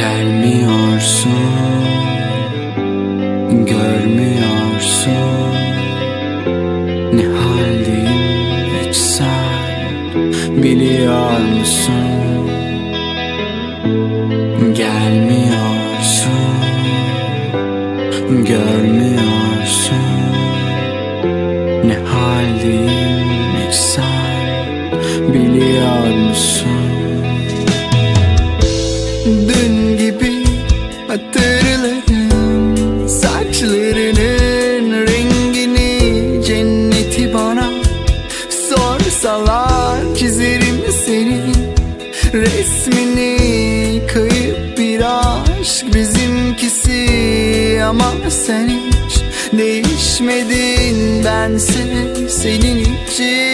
Gelmiyorsun Görmüyorsun. Ne haldeyim hiç sen Biliyor musun? Gelmiyorsun Görmüyorsun. Ne haldeyim hiç sen Biliyor musun hatırlarım. Saçlarının rengini Cenneti bana Sorsalar çizerim senin Resmini kayıp bir aşk bizimkisi Ama sen hiç değişmedin. Bense senin için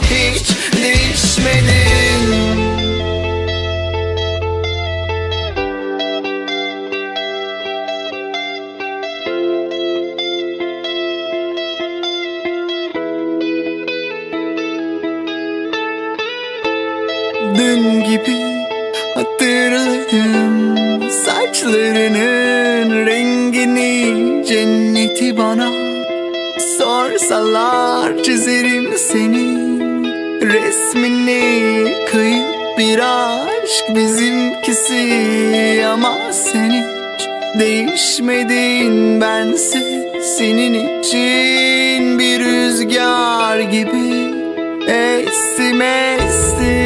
hiç değişmedin Dün gibi hatırlarım Saçlarının rengini Cenneti bana Sorsalar çizerim senin Resmini kayıp bir aşk bizimkisi. Ama sen hiç değişmedin Bense senin için bir rüzgar gibi. Estim estim